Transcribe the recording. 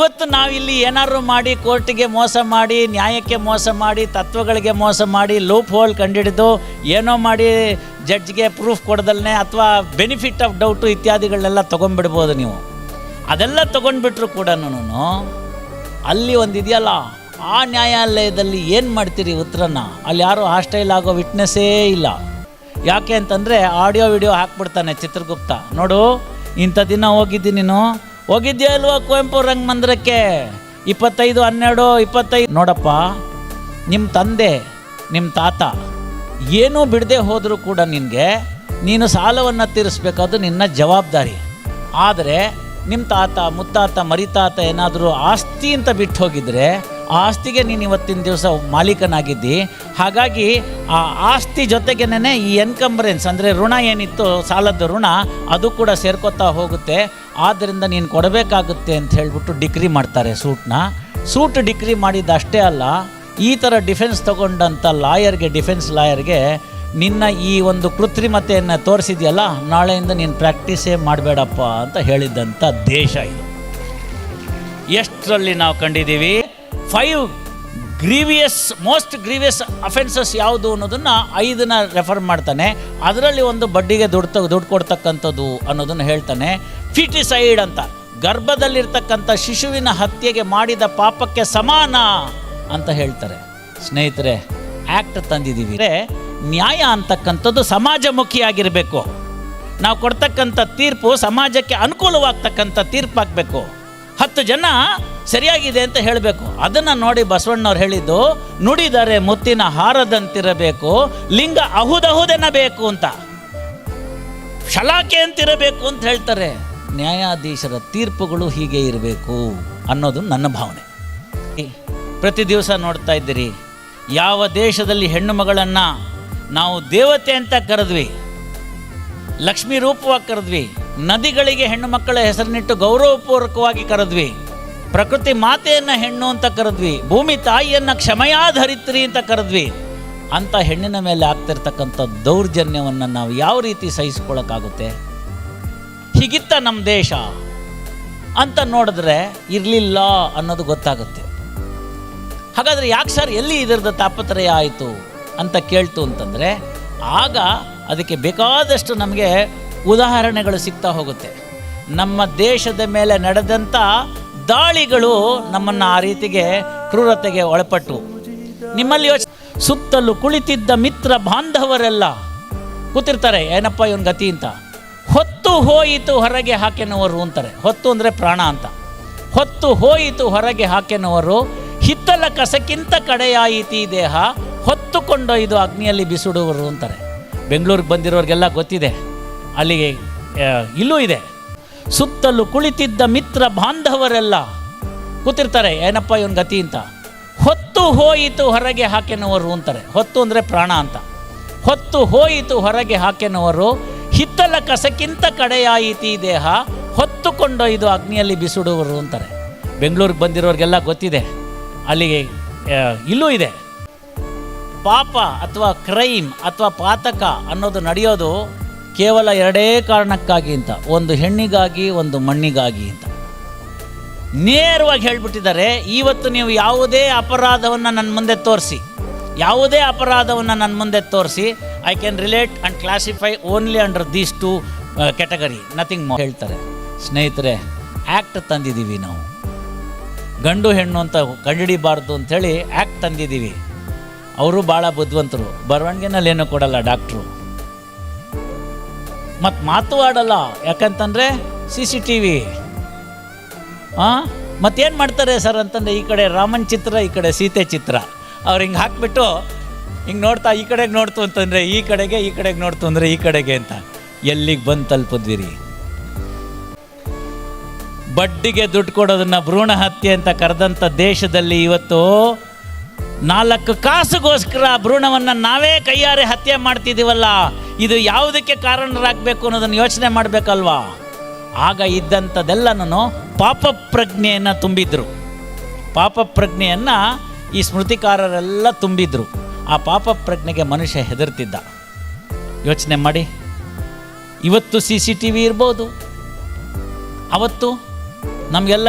ಇವತ್ತು ನಾವಿಲ್ಲಿ ಏನಾದ್ರು ಮಾಡಿ, ಕೋರ್ಟಿಗೆ ಮೋಸ ಮಾಡಿ, ನ್ಯಾಯಕ್ಕೆ ಮೋಸ ಮಾಡಿ, ತತ್ವಗಳಿಗೆ ಮೋಸ ಮಾಡಿ, ಲೂಪ್ ಹೋಲ್ ಕಂಡಿಡಿದು ಏನೋ ಮಾಡಿ ಜಡ್ಜ್ಗೆ ಪ್ರೂಫ್ ಕೊಡದಲ್ನೇ ಅಥವಾ ಬೆನಿಫಿಟ್ ಆಫ್ ಡೌಟು ಇತ್ಯಾದಿಗಳನ್ನೆಲ್ಲ ತೊಗೊಂಡ್ಬಿಡ್ಬೋದು ನೀವು. ಅದೆಲ್ಲ ತೊಗೊಂಡ್ಬಿಟ್ರು ಕೂಡ ಅಲ್ಲಿ ಒಂದು ಇದೆಯಲ್ಲ, ಆ ನ್ಯಾಯಾಲಯದಲ್ಲಿ ಏನು ಮಾಡ್ತೀರಿ ಉತ್ತರನ ಅಲ್ಲಿ ಯಾರು ಹಾಸ್ಟೈಲ್ ಆಗೋ ವಿಟ್ನೆಸ್ಸೇ ಇಲ್ಲ. ಯಾಕೆ ಅಂತಂದರೆ ಆಡಿಯೋ ವಿಡಿಯೋ ಹಾಕ್ಬಿಡ್ತಾನೆ ಚಿತ್ರಗುಪ್ತ. ನೋಡು, ಇಂಥ ದಿನ ಹೋಗಿದ್ದೀನಿ ನೀನು. ಹೋಗಿದ್ಯಾ ಅಲ್ವಾ ಕುವೆಂಪು ರಂಗಮಂದಿರಕ್ಕೆ ಇಪ್ಪತ್ತೈದು, ಹನ್ನೆರಡು, ಇಪ್ಪತ್ತೈದು. ನೋಡಪ್ಪ ನಿಮ್ಮ ತಂದೆ ನಿಮ್ಮ ತಾತ ಏನೂ ಬಿಡದೆ ಹೋದರೂ ಕೂಡ ನಿನಗೆ ನೀನು ಸಾಲವನ್ನು ತೀರಿಸ್ಬೇಕಾದ್ದು ನಿನ್ನ ಜವಾಬ್ದಾರಿ. ಆದರೆ ನಿಮ್ಮ ತಾತ, ಮುತ್ತಾತ, ಮರಿತಾತ ಏನಾದರೂ ಆಸ್ತಿ ಅಂತ ಬಿಟ್ಟು ಹೋಗಿದ್ರೆ ಆಸ್ತಿಗೆ ನೀನು ಇವತ್ತಿನ ದಿವಸ ಮಾಲೀಕನಾಗಿದ್ದಿ. ಹಾಗಾಗಿ ಆ ಆಸ್ತಿ ಜೊತೆಗೇನೆ ಈ ಎನ್ಕಂಬ್ರೆನ್ಸ್ ಅಂದರೆ ಋಣ ಏನಿತ್ತು, ಸಾಲದ ಋಣ, ಅದು ಕೂಡ ಸೇರ್ಕೋತಾ ಹೋಗುತ್ತೆ. ಆದ್ದರಿಂದ ನೀನು ಕೊಡಬೇಕಾಗುತ್ತೆ ಅಂತ ಹೇಳಿಬಿಟ್ಟು ಡಿಗ್ರಿ ಮಾಡ್ತಾರೆ ಸೂಟ್ನ. ಸೂಟ್ ಡಿಗ್ರಿ ಮಾಡಿದ್ದಷ್ಟೇ ಅಲ್ಲ, ಈ ಥರ ಡಿಫೆನ್ಸ್ ತಗೊಂಡಂಥ ಲಾಯರ್ಗೆ, ಡಿಫೆನ್ಸ್ ಲಾಯರ್ಗೆ ನಿನ್ನ ಈ ಒಂದು ಕೃತ್ರಿಮತೆಯನ್ನು ತೋರಿಸಿದೆಯಲ್ಲ, ನಾಳೆಯಿಂದ ನೀನು ಪ್ರಾಕ್ಟೀಸೇ ಮಾಡಬೇಡಪ್ಪ ಅಂತ ಹೇಳಿದ್ದಂಥ ದೇಶ ಇದು. ಎಷ್ಟರಲ್ಲಿ ನಾವು ಕಂಡಿದ್ದೀವಿ? Five grievous most grievous offences ಯಾವುದು ಅನ್ನೋದನ್ನು ಐದನ್ನ ರೆಫರ್ ಮಾಡ್ತಾನೆ. ಅದರಲ್ಲಿ ಒಂದು ಬಡ್ಡಿಗೆ ದುಡ್ಡು ದುಡ್ಡು ಕೊಡ್ತಕ್ಕಂಥದ್ದು ಅನ್ನೋದನ್ನು ಹೇಳ್ತಾನೆ. ಫಿಟಿಸೈಡ್ ಅಂತ, ಗರ್ಭದಲ್ಲಿರ್ತಕ್ಕಂಥ ಶಿಶುವಿನ ಹತ್ಯೆಗೆ ಮಾಡಿದ ಪಾಪಕ್ಕೆ ಸಮಾನ ಅಂತ ಹೇಳ್ತಾರೆ. ಸ್ನೇಹಿತರೆ ಆ್ಯಕ್ಟ್ ತಂದಿದ್ದೀವಿ. ನ್ಯಾಯ ಅಂತಕ್ಕಂಥದ್ದು ಸಮಾಜಮುಖಿಯಾಗಿರಬೇಕು. ನಾವು ಕೊಡ್ತಕ್ಕಂಥ ತೀರ್ಪು ಸಮಾಜಕ್ಕೆ ಅನುಕೂಲವಾಗ್ತಕ್ಕಂಥ ತೀರ್ಪಾಗಬೇಕು. ಹತ್ತು ಜನ ಸರಿಯಾಗಿದೆ ಅಂತ ಹೇಳಬೇಕು. ಅದನ್ನು ನೋಡಿ ಬಸವಣ್ಣವ್ರು ಹೇಳಿದ್ದು, ನುಡಿದರೆ ಮುತ್ತಿನ ಹಾರದಂತಿರಬೇಕು, ಲಿಂಗ ಅಹುದಹುದೆನಬೇಕು ಅಂತ. ಶಲಾಕೆ ಅಂತಿರಬೇಕು ಅಂತ ಹೇಳ್ತಾರೆ. ನ್ಯಾಯಾಧೀಶರ ತೀರ್ಪುಗಳು ಹೀಗೆ ಇರಬೇಕು ಅನ್ನೋದು ನನ್ನ ಭಾವನೆ. ಪ್ರತಿ ದಿವಸ ನೋಡ್ತಾ ಇದ್ದೀರಿ, ಯಾವ ದೇಶದಲ್ಲಿ ಹೆಣ್ಣು ಮಗಳನ್ನು ನಾವು ದೇವತೆ ಅಂತ ಕರೆದ್ವಿ, ಲಕ್ಷ್ಮೀ ರೂಪವಾಗಿ ಕರೆದ್ವಿ ನದಿಗಳಿಗೆ ಹೆಣ್ಣು ಮಕ್ಕಳ ಹೆಸರಿನಿಟ್ಟು ಗೌರವಪೂರ್ವಕವಾಗಿ ಕರೆದ್ವಿ. ಪ್ರಕೃತಿ ಮಾತೆಯನ್ನು ಹೆಣ್ಣು ಅಂತ ಕರೆದ್ವಿ. ಭೂಮಿ ತಾಯಿಯನ್ನು ಕ್ಷಮಯಾಧರಿತ್ರಿ ಅಂತ ಕರೆದ್ವಿ. ಅಂತ ಹೆಣ್ಣಿನ ಮೇಲೆ ಆಗ್ತಿರ್ತಕ್ಕಂಥ ದೌರ್ಜನ್ಯವನ್ನು ನಾವು ಯಾವ ರೀತಿ ಸಹಿಸ್ಕೊಳ್ಳೋಕ್ಕಾಗುತ್ತೆ? ಹೀಗಿತ್ತ ನಮ್ಮ ದೇಶ. ಅಂತ ನೋಡಿದ್ರೆ ಇರಲಿಲ್ಲ ಅನ್ನೋದು ಗೊತ್ತಾಗುತ್ತೆ. ಹಾಗಾದರೆ ಯಾಕೆ ಸರ್ ಎಲ್ಲಿ ಇದರದ್ದು ತಾಪತ್ರಯ ಆಯಿತು ಅಂತ ಕೇಳ್ತು ಅಂತಂದರೆ, ಆಗ ಅದಕ್ಕೆ ಬೇಕಾದಷ್ಟು ನಮಗೆ ಉದಾಹರಣೆಗಳು ಸಿಗ್ತಾ ಹೋಗುತ್ತೆ. ನಮ್ಮ ದೇಶದ ಮೇಲೆ ನಡೆದಂಥ ದಾಳಿಗಳು ನಮ್ಮನ್ನು ಆ ರೀತಿಗೆ ಕ್ರೂರತೆಗೆ ಒಳಪಟ್ಟು. ನಿಮ್ಮಲ್ಲಿ ಯೋಚ ಸುತ್ತಲೂ ಕುಳಿತಿದ್ದ ಮಿತ್ರ ಬಾಂಧವರೆಲ್ಲ ಕೂತಿರ್ತಾರೆ, ಏನಪ್ಪ ಇವನ್ ಗತಿ ಅಂತ? ಹೊತ್ತು ಹೋಯಿತು ಹೊರಗೆ ಹಾಕೆನವರು ಅಂತಾರೆ. ಹೊತ್ತು ಅಂದರೆ ಪ್ರಾಣ ಅಂತ. ಹೊತ್ತು ಹೋಯಿತು ಹೊರಗೆ ಹಾಕೆನವರು, ಹಿತ್ತಲ ಕಸಕ್ಕಿಂತ ಕಡೆಯಾಯಿತಿ ದೇಹ ಹೊತ್ತುಕೊಂಡೊಯ್ದು ಅಗ್ನಿಯಲ್ಲಿ ಬಿಸಿಡುವರು ಅಂತಾರೆ. ಬೆಂಗಳೂರಿಗೆ ಬಂದಿರೋರಿಗೆಲ್ಲ ಗೊತ್ತಿದೆ. ಅಲ್ಲಿಗೆ ಇಲ್ಲೂ ಇದೆ. ಸುತ್ತಲೂ ಕುಳಿತಿದ್ದ ಮಿತ್ರ ಬಾಂಧವರೆಲ್ಲ ಕೂತಿರ್ತಾರೆ, ಏನಪ್ಪ ಇವನ್ ಗತಿ ಅಂತ. ಹೊತ್ತು ಹೋಯಿತು ಹೊರಗೆ ಹಾಕೆನವರು ಅಂತಾರೆ. ಹೊತ್ತು ಅಂದರೆ ಪ್ರಾಣ ಅಂತ. ಹೊತ್ತು ಹೋಯಿತು ಹೊರಗೆ ಹಾಕೆನವರು, ಹಿತ್ತಲ ಕಸಕ್ಕಿಂತ ಕಡೆಯಾಯಿತಿ ದೇಹ ಹೊತ್ತುಕೊಂಡೊಯ್ದು ಅಗ್ನಿಯಲ್ಲಿ ಬಿಸಿಡುವರು ಅಂತಾರೆ. ಬೆಂಗಳೂರಿಗೆ ಬಂದಿರೋರಿಗೆಲ್ಲ ಗೊತ್ತಿದೆ. ಅಲ್ಲಿಗೆ ಇಲ್ಲೂ ಇದೆ. ಪಾಪ ಅಥವಾ ಕ್ರೈಮ್ ಅಥವಾ ಪಾತಕ ಅನ್ನೋದು ನಡೆಯೋದು ಕೇವಲ ಎರಡೇ ಕಾರಣಕ್ಕಾಗಿ ಅಂತ, ಒಂದು ಹೆಣ್ಣಿಗಾಗಿ, ಒಂದು ಮಣ್ಣಿಗಾಗಿ ಅಂತ. ನೇರವಾಗಿ ಹೇಳ್ಬಿಟ್ಟಿದ್ದಾರೆ, ಇವತ್ತು ನೀವು ಯಾವುದೇ ಅಪರಾಧವನ್ನು ನನ್ನ ಮುಂದೆ ತೋರಿಸಿ, ಯಾವುದೇ ಅಪರಾಧವನ್ನು ನನ್ನ ಮುಂದೆ ತೋರಿಸಿ I can relate and classify only under these two category nothing ಹೇಳ್ತಾರೆ. ಸ್ನೇಹಿತರೆ ಆ್ಯಕ್ಟ್ ತಂದಿದ್ದೀವಿ ನಾವು. ಗಂಡು ಹೆಣ್ಣು ಅಂತ ಕಂಡುಹಿಡಿಬಾರ್ದು ಅಂಥೇಳಿ ಆ್ಯಕ್ಟ್ ತಂದಿದ್ದೀವಿ. ಅವರು ಭಾಳ ಬುದ್ಧಿವಂತರು. ಬರವಣಿಗೆನಲ್ಲಿ ಏನೂ ಕೊಡಲ್ಲ ಡಾಕ್ಟ್ರು. ಮತ್ತು ಮಾತು ಆಡಲ್ಲ. ಯಾಕಂತಂದರೆ ಸಿ ಸಿ ಟಿ ವಿ ಹಾಂ ಮತ್ತೇನು ಮಾಡ್ತಾರೆ ಸರ್ ಅಂತಂದರೆ ಈ ಕಡೆ ರಾಮನ್ ಚಿತ್ರ, ಈ ಕಡೆ ಸೀತೆ ಚಿತ್ರ. ಅವ್ರು ಹಿಂಗೆ ಹಾಕ್ಬಿಟ್ಟು ಹಿಂಗೆ ನೋಡ್ತಾ ಈ ಕಡೆಗೆ ನೋಡ್ತು ಅಂತಂದರೆ ಈ ಕಡೆಗೆ ಈ ಕಡೆಗೆ ನೋಡ್ತು ಅಂದರೆ ಈ ಕಡೆಗೆ ಅಂತ. ಎಲ್ಲಿಗೆ ಬಂದು ತಲುಪಿದ್ವಿ ಬಡ್ಡಿಗೆ ದುಡ್ಡು ಕೊಡೋದನ್ನು ಭ್ರೂಣ ಹತ್ಯೆ ಅಂತ ಕರೆದಂಥ ದೇಶದಲ್ಲಿ ಇವತ್ತು ನಾಲ್ಕು ಕಾಸುಗೋಸ್ಕರ ಭ್ರೂಣವನ್ನು ನಾವೇ ಕೈಯಾರೆ ಹತ್ಯೆ ಮಾಡ್ತಿದ್ದೀವಲ್ಲ, ಇದು ಯಾವುದಕ್ಕೆ ಕಾರಣರಾಗಬೇಕು ಅನ್ನೋದನ್ನು ಯೋಚನೆ ಮಾಡಬೇಕಲ್ವಾ? ಆಗ ಇದ್ದಂಥದ್ದೆಲ್ಲನೂ ಪಾಪ ಪ್ರಜ್ಞೆಯನ್ನು ತುಂಬಿದ್ರು. ಪಾಪ ಪ್ರಜ್ಞೆಯನ್ನು ಈ ಸ್ಮೃತಿಕಾರರೆಲ್ಲ ತುಂಬಿದ್ರು. ಆ ಪಾಪ ಪ್ರಜ್ಞೆಗೆ ಮನುಷ್ಯ ಹೆದರ್ತಿದ್ದ. ಯೋಚನೆ ಮಾಡಿ. ಇವತ್ತು ಸಿ ಸಿ ಟಿ ವಿ ಇರ್ಬೋದು. ಅವತ್ತು ನಮಗೆಲ್ಲ